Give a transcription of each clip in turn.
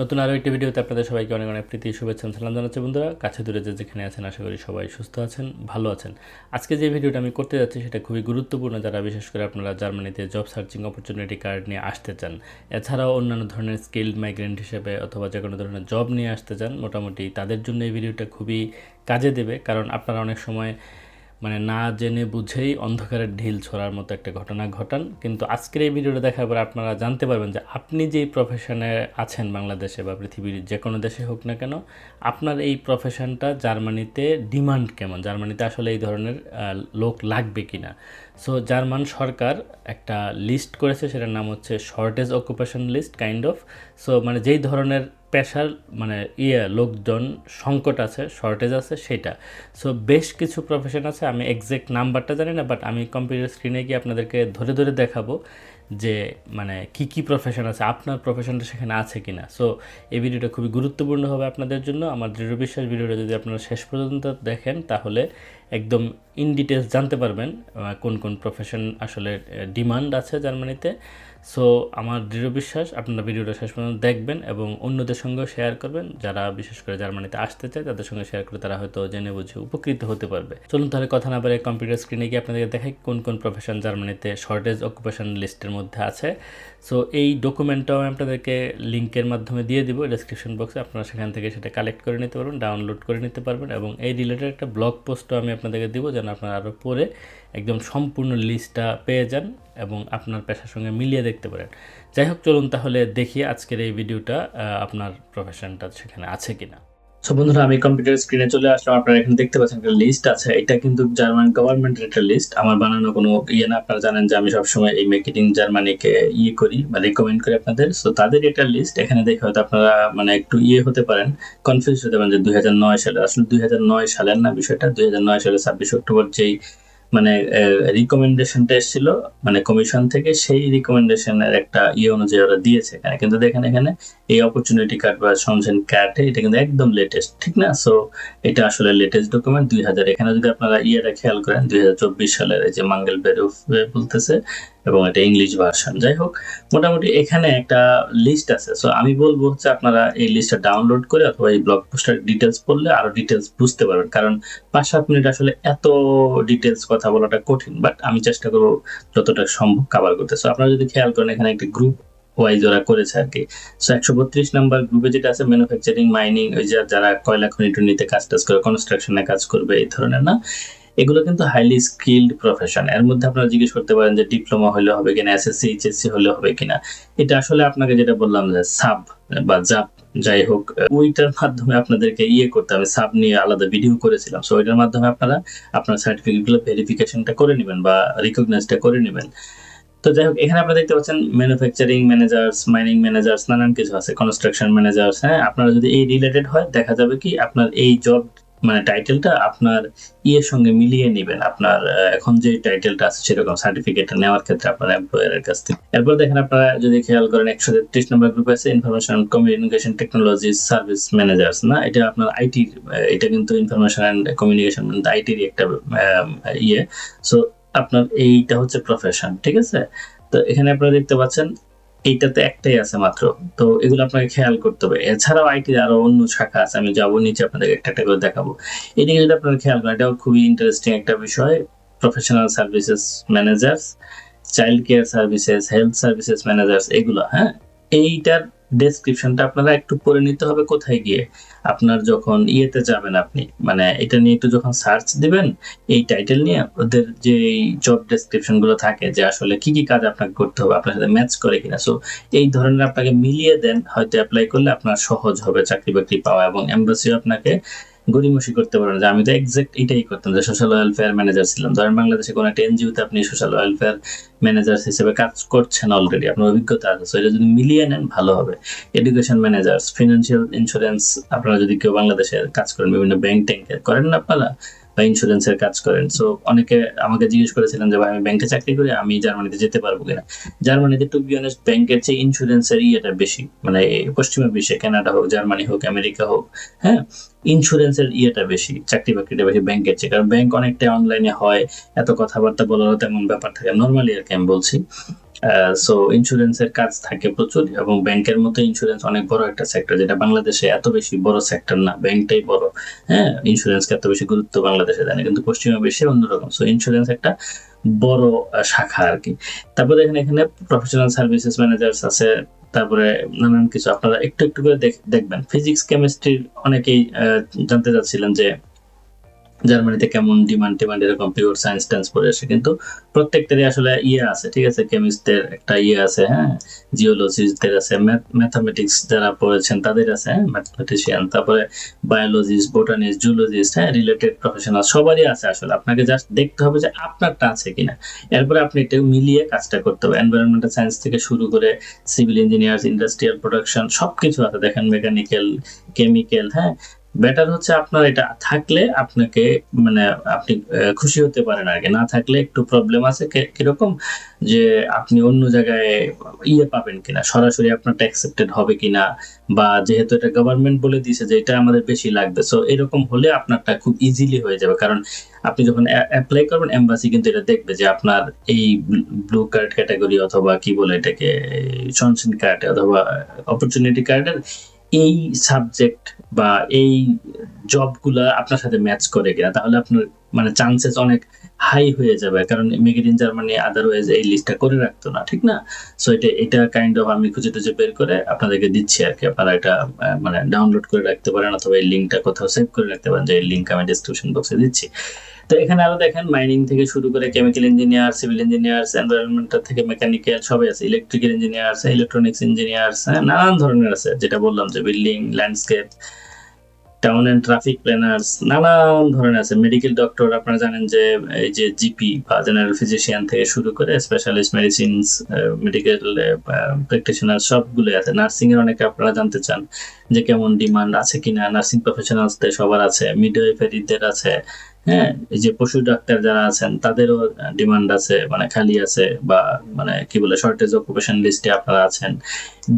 নতুন আরও একটি ভিডিওতে আপনাদের সবাইকে অনেক অনেক প্রীতি, শুভেচ্ছা, সালাম জানাচ্ছি বন্ধুরা। কাছে দূরে যে যেখানে আছেন, আশা করি সবাই সুস্থ আছেন, ভালো আছেন। আজকে যে ভিডিওটা আমি করতে যাচ্ছি সেটা খুবই গুরুত্বপূর্ণ, যারা বিশেষ করে আপনারা জার্মানিতে জব সার্চিং অপরচুনিটি কার্ড নিয়ে আসতে চান, এছাড়াও অন্যান্য ধরনের স্কিল্ড মাইগ্রেন্ট হিসেবে অথবা যে কোনো ধরনের জব নিয়ে আসতে চান, মোটামুটি তাদের জন্য এই ভিডিওটা খুবই কাজে দেবে। কারণ আপনারা অনেক সময় মানে না জেনে বুঝেই অন্ধকারের ঢিল ছোড়ার মতো একটা ঘটনা ঘটান। কিন্তু আজকের এই ভিডিওটা দেখার পর আপনারা জানতে পারবেন যে আপনি যেই প্রফেশনে আছেন বাংলাদেশে বা পৃথিবীর যে কোনো দেশে হোক না কেন, আপনার এই প্রফেশনটা জার্মানিতে ডিমান্ড কেমন? জার্মানিতে আসলে এই ধরনের লোক লাগবে কি না সো জার্মান সরকার একটা লিস্ট করেছে, সেটার নাম হচ্ছে shortage occupation list kind of so মানে যেই ধরনের পেশার মানে ইয়ে লোকজন, সংকট আছে শর্টেজ আছে, সেটা। সো বেশ কিছু প্রফেশন আছে, আমি এক্সাক্ট নাম্বারটা জানি না বাট আমি কম্পিউটার স্ক্রিনে গিয়ে আপনাদেরকে ধরে ধরে দেখাবো যে মানে কি কি প্রফেশন আছে, আপনার প্রফেশনটা সেখানে আছে কি না সো এই ভিডিওটা খুবই গুরুত্বপূর্ণ হবে আপনাদের জন্য। আমার দৃঢ় বিশ্বাস ভিডিওটা যদি আপনারা শেষ পর্যন্ত দেখেন, তাহলে একদম ইন ডিটেলস জানতে পারবেন কোন কোন প্রফেশন আসলে ডিমান্ড আছে জার্মানিতে। সো আমার দৃঢ় বিশ্বাস, আপনারা ভিডিওটা শেষ পর্যন্ত দেখবেন এবং অন্যদের সঙ্গেও শেয়ার করবেন। যারা বিশেষ করে জার্মানিতে আসতে চায়, তাদের সঙ্গে শেয়ার করে তারা হয়তো জেনে বুঝে উপকৃত হতে পারবে। চলুন তাহলে কথা না বলে কম্পিউটার স্ক্রিনে গিয়ে আপনাদেরকে দেখাই কোন কোন প্রফেশন জার্মানিতে শর্টেজ অকুপেশন লিস্টের মধ্যে আছে। সো এই ডকুমেন্টটাও আমি আপনাদেরকে লিঙ্কের মাধ্যমে দিয়ে দিব। ডেসক্রিপশন বক্সে আপনারা সেখান থেকে সেটা কালেক্ট করে নিতে পারবেন ডাউনলোড করে নিতে পারবেন এবং এই রিলেটেড একটা ব্লগ পোস্টও আমি আপনাদেরকে দিব যেন আপনারা আরও পরে একদম সম্পূর্ণ লিস্টটা পেয়ে যান এবং আপনার পেশার সঙ্গে মিলিয়ে দেখতে পারেন। যাই হোক, চলুন তাহলে দেখি আজকের এই ভিডিওটা আপনার প্রফেশনটা সেখানে আছে কিনা। সো বন্ধুরা, আমি কম্পিউটার স্ক্রিনে চলে আসলাম। আপনারা এখানে দেখতে পাচ্ছেন একটা লিস্ট আছে। এটা কিন্তু জার্মান গভর্নমেন্টের একটা লিস্ট আমার বানানো কোনো ইয়ে না। আপনারা জানেন যে আমি সবসময় এই মেকিটিং জার্মানিকে ইয়ে করি বা রেকমেন্ড করি আপনাদের। সো তাদের একটা লিস্ট এখানে দেখে হয়তো আপনারা মানে একটু ইয়ে হতে পারেন। কনফিউজ হতে পারেন যে দুই হাজার নয় সালে, আসলে দুই হাজার নয় সালের না বিষয়টা। দুই হাজার নয় সালে ছাব্বিশ অক্টোবর যেই মানে রিকমেন্ডেশনটা এসেছিল মানে কমিশন থেকে সেই রিকমেন্ডেশনের একটা ইয়ে অনুযায়ী ওরা দিয়েছে এখানে। কিন্তু দেখেন এখানে এই অপরচুনিটি কার্ড বা সংশোধন কার্ডে এটা কিন্তু একদম লেটেস্ট ঠিক না? সো এটা আসলে লেটেস্ট ডকুমেন্ট দুই হাজার। এখানে যদি আপনারা ইয়েটা খেয়াল করেন, দুই হাজার চব্বিশ সালের এই যে মাঙ্গেল বেরুফ বলতেছে এবং এটা ইংলিশ ভার্সন যাই হোক, মোটামুটি এখানে একটা লিস্ট আছে। সো আমি বলব হচ্ছে আপনারা এই লিস্টটা ডাউনলোড করে অথবা এই ব্লগ পোস্টার ডিটেলস পড়লে আরও ডিটেলস বুঝতে পারবেন। কারণ পাঁচ, সাত মিনিট আসলে এত ডিটেলস কথা বলাটা কঠিন বাট আমি চেষ্টা করব যতটা সম্ভব কাভার করতে। সো আপনারা যদি খেয়াল করেন, এখানে একটা গ্রুপ ওয়াইজ ওরা করেছে আর কি সো একশো বত্রিশ নাম্বার গ্রুপে যেটা আছে ম্যানুফ্যাকচারিং মাইনিং ওই যারা কয়লা খনি টনিতে কাজ টাজ করে কনস্ট্রাকশনে কাজ করবে, এই ধরনের না? এগুলো কিন্তু হাইলি স্কিল্ড প্রফেশন এর মধ্যে আপনারা জিজ্ঞেস করতে পারেন যে ডিপ্লোমা হলে হবে কিনা এসএসসি এইচএসসি হলে হবে কিনা। এটা আসলে আপনাকে যেটা বললাম যে সাব বা জাপ যাই হোক, ওইটার মাধ্যমে আপনাদেরকে ইয়ে করতে হবে। সাব নিয়ে আলাদা ভিডিও করেছিলাম। সো ওইটার মাধ্যমে আপনারা আপনার সার্টিফিকেটগুলো ভেরিফিকেশনটা করে নেবেন বা রিকগনাইজটা করে নেবেন। তো যাই হোক, এখানে আপনারা দেখতে পাচ্ছেন ম্যানুফ্যাকচারিং ম্যানেজার্স মাইনিং ম্যানেজার্স নানান কিছু আছে কনস্ট্রাকশন ম্যানেজার্স হ্যাঁ? আপনারা যদি এই রিলেটেড হয়, দেখা যাবে কি আপনার এই জব মানে টাইটেলটা আপনার ইয়ের সঙ্গে মিলিয়ে নেবেন। আপনার এখন যে টাইটেলটা আছে সেরকম সার্টিফিকেটটা নেওয়ার ক্ষেত্রে আপনার এমপ্লয়ারের কাছ থেকে। এরপর দেখেন আপনারা যদি খেয়াল করেন, একশো তেত্রিশ নম্বর গ্রুপ আছে information communication technology service managers না? এটা আপনার আইটি এটা কিন্তু ইনফরমেশন অ্যান্ড কমিউনিকেশন আইটির একটা ইয়ে। সো আপনার এইটা হচ্ছে প্রফেশন ঠিক আছে? তো এখানে আপনারা দেখতে পাচ্ছেন এইটাতে একটাই আছে মাত্র। তো এগুলো আপনাকে খেয়াল করতে হবে। এছাড়াও আইটি আরও অন্য শাখা আছে, আমি যাব নিচে আপনাদের একটা একটা করে দেখাবো। এদিকে যদি আপনারা খেয়াল করেন, এটাও খুবই ইন্টারেস্টিং একটা বিষয়। Professional services managers child care services health services managers এগুলো হ্যাঁ? এইটার ডেসক্রিপশনটা আপনারা একটু পড়ে নিতে হবে কোথায় গিয়ে। আপনার যখন ইয়েতে যাবেন আপনি মানে এটা নিয়ে একটু যখন সার্চ দিবেন, এই টাইটেল নিয়ে ওদের যে জব ডেসক্রিপশনগুলো থাকে যে আসলে কি কি কাজ আপনাকে করতে হবে, আপনার সাথে ম্যাচ করে কিনা। সো এই ধরনের আপনাকে মিলিয়ে দেন, হয়তো অ্যাপ্লাই করলে আপনার সহজ হবে চাকরি বাকরি পাওয়া এবং এমবাসিও আপনাকে গরিমসি করতে পারেন যে আমি তো এক্সাক্ট এটাই করতাম, যে সোশ্যাল ওয়েলফেয়ার ম্যানেজার ছিলাম। ধরেন বাংলাদেশে কোনো একটা এনজিওতে আপনি সোশ্যাল ওয়েলফেয়ার ম্যানেজার হিসেবে কাজ করছেন অলরেডি আপনার অভিজ্ঞতা আছে। সো এটা যদি মিলিয়ে নেন, ভালো হবে। এডুকেশন ম্যানেজার্স ফিনান্সিয়াল ইন্স্যুরেন্স আপনারা যদি কেউ বাংলাদেশে কাজ করেন, বিভিন্ন ব্যাংক ট্যাঙ্কে করেন না আপনারা? বা ইন্স্যুরেন্সের কাজ করেন। সো অনেকে আমাকে জিজ্ঞেস করেছিলেন যে, ভাই, আমি ব্যাংকে চাকরি করি, আমি জার্মানিতে যেতে পারব কিনা? জার্মানিতে টু বি অনেস্ট ব্যাংকের চেয়ে ইন্স্যুরেন্সের ইয়েটা বেশি। মানে পশ্চিমা বিশ্বে, কানাডা হোক, জার্মানি হোক, আমেরিকা হোক হ্যাঁ ইন্স্যুরেন্সের ইয়েটা বেশি, চাকরি বাকরিটা বেশি ব্যাংকের চেয়ে। কারণ ব্যাংক অনেকটা অনলাইনে হয়, এত কথাবার্তা বলারও তেমন ব্যাপার থাকে নর্মালি আর কি আমি বলছি। সো ইন্স্যুরেন্সের কাজ থাকে প্রচুর এবং ব্যাংকের মতো ইন্স্যুরেন্স অনেক বড় একটা সেক্টর যেটা বাংলাদেশে এত বেশি বড় সেক্টর না ব্যাংকটাই বড়। হ্যাঁ ইন্স্যুরেন্সকে এত বেশি গুরুত্ব বাংলাদেশে দেয় না, কিন্তু পশ্চিমে বেশি অন্যরকম। সো ইন্স্যুরেন্স একটা বড় শাখা আর কি তারপরে এখানে এখানে প্রফেশনাল সার্ভিসেস ম্যানেজার্স আছে, তারপরে নানান কিছু। আপনারা একটু একটু করে দেখ- দেখবেন। ফিজিক্স কেমিস্ট্রির অনেকেই জানতে চাচ্ছিলেন যে জার্মানিতে কেমন ডিমান্ড টিমান্ড এরকম পিওর সায়েন্স টেন্স পড়ে আসে কিন্তু প্রত্যেকটারই আসলে ইয়ে আছে, ঠিক আছে? কেমিস্টদের একটা ইয়ে আছে হ্যাঁ? জিওলজিস্টদের আছে ম্যাথামেটিক্স যারা পড়েছেন তাদের আছে হ্যাঁ? ম্যাথমেটিশিয়ান তারপরে বায়োলজিস্ট বোটানিস্ট জুলজিস্ট হ্যাঁ? রিলেটেড প্রফেশনাল সবারই আছে আসলে। আপনাকে জাস্ট দেখতে হবে যে আপনারটা আছে কিনা। এরপরে আপনি একটু মিলিয়ে কাজটা করতে হবে। এনভায়রনমেন্টাল সায়েন্স থেকে শুরু করে সিভিল ইঞ্জিনিয়ার্স ইন্ডাস্ট্রিয়াল প্রোডাকশন সবকিছু আছে। দেখেন মেকানিক্যাল কেমিক্যাল হ্যাঁ? বেটার হচ্ছে আপনার এটা থাকলে আপনাকে মানে আপনি খুশি হতে পারেন কি। না থাকলে একটু প্রবলেম আছে। কীরকম যে আপনি অন্য জায়গায় ইয়ে পাবেন কিনা? সরাসরি আপনারটা অ্যাকসেপ্টেড হবে কিনা? বা যেহেতু এটা গভর্নমেন্ট বলে দিয়েছে যে এটা আমাদের বেশি লাগবে। সো এরকম হলে আপনারটা খুব ইজিলি হয়ে যাবে। কারণ আপনি যখন অ্যাপ্লাই করবেন এম্বাসি কিন্তু এটা দেখবে যে আপনার এই ব্লু কার্ড ক্যাটাগরি অথবা কি বলে এটাকে সনসিন কার্ড অথবা অপরচুনিটি কার্ডের এই সাবজেক্ট বা এই জবগুলা আপনার সাথে ম্যাচ করে কিনা তাহলে আপনার মানে চান্সেস অনেক হাই হয়ে যাবে। কারণ মেড ইন জার্মানি আদারওয়াইজ এই লিস্টটা করে রাখতো না, ঠিক না? সো এটা এটা কাইন্ড অফ আমি খুঁজে টুজে বের করে আপনাদেরকে দিচ্ছি আর কি। আপনারা এটা মানে ডাউনলোড করে রাখতে পারেন অথবা এই লিঙ্কটা কোথাও সেভ করে রাখতে পারেন, যে এই লিঙ্ক আমি ডিসক্রিপশন বক্সে দিচ্ছি। তো এখানে আরও দেখেন মাইনিং থেকে শুরু করে chemical engineer civil engineers environmental থেকে মেকানিক্যাল সবাই আছে। ইলেকট্রিক্যাল ইঞ্জিনিয়ার্স ইলেকট্রনিক্স ইঞ্জিনিয়ার্স নানান ধরনের আছে। যেটা বললাম যে building landscape town traffic planners নানান ধরনের আছে। মেডিকেল ডক্টর আপনারা জানেন যে, এই যে জিপি বা জেনারেল ফিজিশিয়ান থেকে শুরু করে স্পেশালিস্ট মেডিসিনস মেডিকেল প্র্যাকটিশনার সবগুলো আছে। নার্সিং এর অনেকে আপনারা জানতে চান যে কেমন ডিমান্ড আছে কিনা। নার্সিং প্রফেশনালসদের সবার আছে মিডওয়াইফারিদের আছে হ্যাঁ এই যে পশু ডাক্তার যারা আছেন, তাদেরও ডিমান্ড আছে মানে খালি আছে বা মানে কি বলে শর্টেজ অকুপেশন লিস্টে আপনারা আছেন।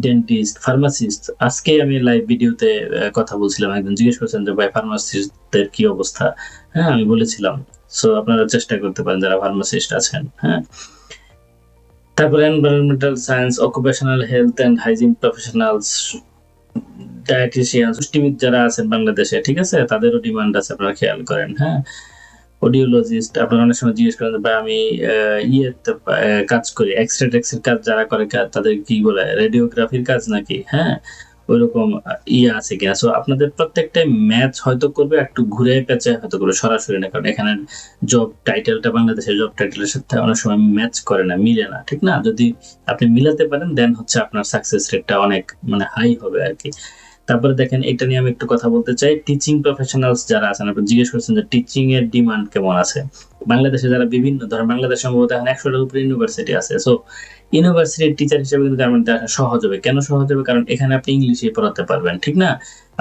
ডেন্টিস্ট ফার্মাসিস্ট আজকে আমি লাইভ ভিডিওতে কথা বলছিলাম, একজন জিজ্ঞেস করছেন যে, ভাই ফার্মাসিস্টদের কি অবস্থা? হ্যাঁ আমি বলেছিলাম। সো আপনারা চেষ্টা করতে পারেন, যারা ফার্মাসিস্ট আছেন হ্যাঁ। তারপরে environmental science occupational health and hygiene professionals dietitian পুষ্টিবিদ যারা আছেন বাংলাদেশে, ঠিক আছে? তাদেরও ডিমান্ড আছে, আপনারা খেয়াল করেন হ্যাঁ? অডিওলজিস্ট আপনারা অনেক সময় জিজ্ঞেস করেন বা আমি ইয়ে কাজ করি এক্সরে টেক্সের কাজ যারা করে তাদের কি বলে রেডিওগ্রাফির কাজ নাকি? হ্যাঁ? ওইরকম ইয়ে আছে কিনা সো আপনাদের প্রত্যেকটা ম্যাচ হয়তো করবে, একটু ঘুরে পেঁচে হয়তো করবে, সরাসরি না, কারণ এখানে জব টাইটেলটা বাংলাদেশের জব টাইটেলের সাথে অনেক সময় ম্যাচ করে না, মিলে না, ঠিক না? যদি আপনি মিলাতে পারেন দেন হচ্ছে আপনার সাকসেস রেটটা অনেক মানে হাই হবে আর কি। তারপরে দেখেন, এটা নিয়ে আমি একটু কথা বলতে চাই। টিচিং প্রফেশনালস যারা আছেন, আপনি জিজ্ঞেস করছেন যে টিচিং এর ডিমান্ড কেমন আছে? বাংলাদেশে যারা বিভিন্ন, ধরেন বাংলাদেশ সম্ভবত এখন একশোটার উপরে ইউনিভার্সিটি আছে। সো ইউনিভার্সিটির টিচার হিসেবে কিন্তু জার্মানিতে আসা সহজ হবে। কেন সহজ হবে? কারণ এখানে আপনি ইংলিশে পড়াতে পারবেন, ঠিক না?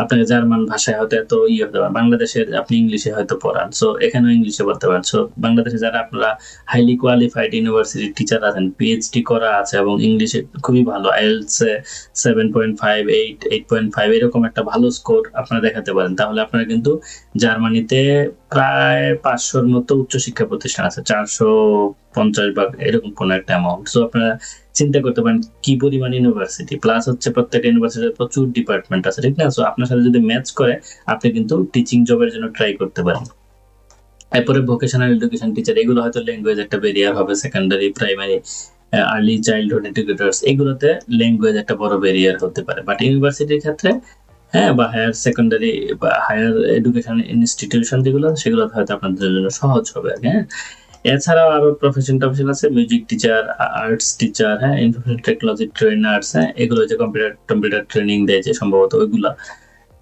আপনাকে জার্মান ভাষায় হয়তো এত ইয়ে হতে পারে বাংলাদেশের আপনি ইংলিশে হয়তো পড়ান সো এখানেও ইংলিশে পড়তে পারেন। সো বাংলাদেশে যারা আপনারা হাইলি কোয়ালিফাইড ইউনিভার্সিটির টিচার আছেন পিএইচডি করা আছে এবং ইংলিশে খুবই ভালো IELTS seven point five eight eight point five এরকম একটা ভালো স্কোর আপনারা দেখাতে পারেন, তাহলে আপনারা কিন্তু জার্মানিতে প্রায় পাঁচশোর মতো উচ্চশিক্ষা প্রতিষ্ঠান আছে, চারশো পঞ্চাশ বা এরকম কোন একটা অ্যামাউন্ট সো আপনারা চিন্তা করতে পারেন কি পরিমাণ ইউনিভার্সিটি প্লাস হচ্ছে প্রত্যেকটা ইউনিভার্সিটির প্রচুর ডিপার্টমেন্ট আছে, ঠিক না? সো আপনার সাথে যদি ম্যাচ করে, আপনি কিন্তু টিচিং জবের জন্য ট্রাই করতে পারেন। এরপরে ভোকেশনাল এডুকেশন টিচার এগুলো হয়তো ল্যাঙ্গুয়েজ একটা ব্যারিয়ার হবে secondary primary early childhood educators এগুলোতে ল্যাঙ্গুয়েজ একটা বড় ব্যারিয়ার হতে পারে। বাট ইউনিভার্সিটির ক্ষেত্রে হ্যাঁ বা হায়ার সেকেন্ডারি বা হায়ার এডুকেশন ইনস্টিটিউশন যেগুলো সেগুলো হয়তো আপনাদের জন্য সহজ হবে হ্যাঁ। এছাড়াও আরও প্রফেশন টফেশন আছে মিউজিক টিচার আর্টস টিচার হ্যাঁ ইনফরমেশন টেকনোলজি ট্রেনার্স হ্যাঁ এগুলো যে কম্পিউটার কম্পিউটার ট্রেনিং দেয় যে সম্ভবত ওইগুলা।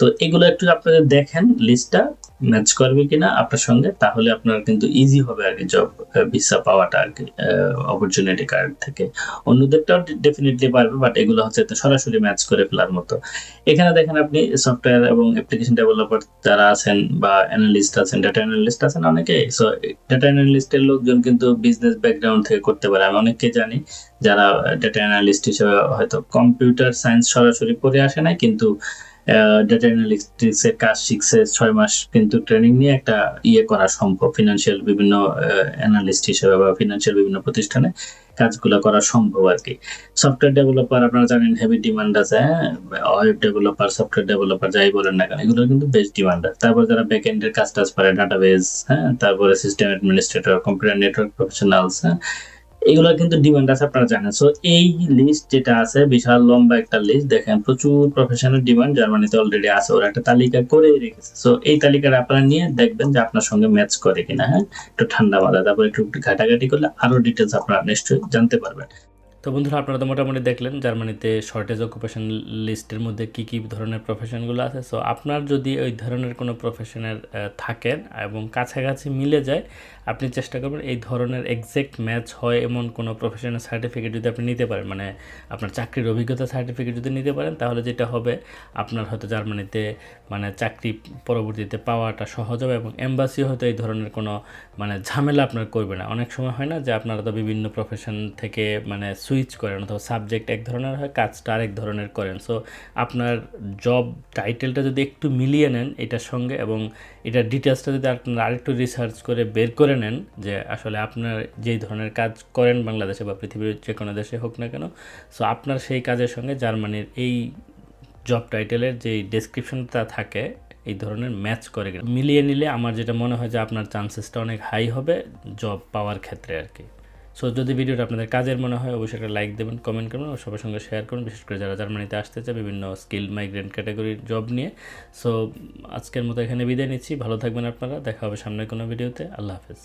তো এগুলো একটু আপনাদের দেখেন লিস্টটা ম্যাচ করবে কিনা আপনার সঙ্গে, তাহলে আপনার কিন্তু ইজি হবে আর কি জব ভিসা পাওয়াটা আর কি অপরচুনিটি কার্ড থেকে। অন্যদেরটাও ডেফিনেটলি পারবে বাট এগুলো হচ্ছে সরাসরি ম্যাচ করে ফেলার মতো। এখানে দেখেন আপনি সফটওয়্যার এবং অ্যাপ্লিকেশন ডেভেলপার যারা আছেন বা অ্যানালিস্ট আছেন ডাটা অ্যানালিস্ট আছেন অনেকে সো ডাটা অ্যানালিস্টের লোকজন কিন্তু বিজনেস ব্যাকগ্রাউন্ড থেকে করতে পারে। আমি অনেককে জানি যারা ডাটা অ্যানালিস্ট হিসেবে হয়তো কম্পিউটার সায়েন্স সরাসরি পড়ে আসে না কিন্তু ডেটা অ্যানালিস্টিক্স এর কাজ শিখছে ছয় মাস কিন্তু ট্রেনিং নিয়ে একটা ইয়ে করা সম্ভব ফিনান্সিয়াল বিভিন্ন অ্যানালিস্ট হিসেবে বা ফিনান্সিয়াল বিভিন্ন প্রতিষ্ঠানে কাজগুলো করা সম্ভব আর কি সফটওয়্যার ডেভেলপার আপনারা জানেন হেভি ডিমান্ড আছে ওয়েব ডেভেলপার সফটওয়্যার ডেভেলপার যাই বলেন না কেন, এগুলো কিন্তু বেশ ডিমান্ড আছে তারপর যারা ব্যাক এন্ডের কাজ টাজ পারে ডাটাবেস হ্যাঁ? তারপরে system administrator computer network professionals হ্যাঁ? এগুলো কিন্তু ডিমান্ড আছে, আপনারা জানেন। সো এই লিস্ট যেটা আছে, বিশাল লম্বা একটা লিস্ট দেখেন প্রচুর প্রফেশনাল ডিমান্ড জার্মানিতে অলরেডি আছে, ওরা একটা তালিকা করে রেখেছে। সো এই তালিকাটা আপনারা নিয়ে দেখবেন যে আপনার সঙ্গে ম্যাচ করে কিনা হ্যাঁ? একটু ঠান্ডা মাথা তারপর একটু ঘাটাঘাটি করলে আরও ডিটেলস আপনারা নিশ্চয়ই জানতে পারবেন। তো বন্ধুরা, আপনারা তো মোটামুটি দেখলেন জার্মানিতে শর্টেজ অকুপেশন লিস্টের মধ্যে কী কী ধরনের প্রফেশনগুলো আছে। সো আপনার যদি ওই ধরনের কোনো প্রফেশনের থাকেন এবং কাছাকাছি মিলে যায়, আপনি চেষ্টা করবেন এই ধরনের এক্সাক্ট ম্যাচ হয় এমন কোনো প্রফেশনাল সার্টিফিকেট যদি আপনি নিতে পারেন। মানে আপনার চাকরির অভিজ্ঞতা সার্টিফিকেট যদি নিতে পারেন, তাহলে যেটা হবে, আপনার হয়তো জার্মানিতে মানে চাকরি পরবর্তীতে পাওয়াটা সহজ হবে এবং এম্বাসি হয়তো এই ধরনের কোনো মানে ঝামেলা আপনার করবে না। অনেক সময় হয় না যে আপনারা তো বিভিন্ন প্রফেশন থেকে মানে সুইচ করেন অথবা সাবজেক্ট এক ধরনের হয়, কাজটা আরেক ধরনের করেন। সো আপনার জব টাইটেলটা যদি একটু মিলিয়ে নেন এটার সঙ্গে এবং এটার ডিটেলসটা যদি আপনারা আরেকটু রিসার্চ করে বের করে নেন যে আসলে আপনার যেই ধরনের কাজ করেন বাংলাদেশে বা পৃথিবীর যে কোনো দেশে হোক না কেন সো আপনার সেই কাজের সঙ্গে জার্মানির এই জব টাইটেলের যে ডেসক্রিপশনটা থাকে, এই ধরনের ম্যাচ করে মিলিয়ে নিলে আমার যেটা মনে হয় যে আপনার চান্সেসটা অনেক হাই হবে জব পাওয়ার ক্ষেত্রে আর কি। সো যদি ভিডিওটা আপনাদের কাজের মনে হয়, অবশ্যই একটা লাইক দেবেন কমেন্ট করবেন ও সবার সঙ্গে শেয়ার করুন। বিশেষ করে যারা জার্মানিতে আসতে চায়, বিভিন্ন স্কিল মাইগ্রেন্ট ক্যাটাগরির জব নিয়ে। সো আজকের মতো এখানে বিদায় নিচ্ছি। ভালো থাকবেন আপনারা। দেখা হবে সামনের কোনো ভিডিওতে আল্লাহ হাফেজ।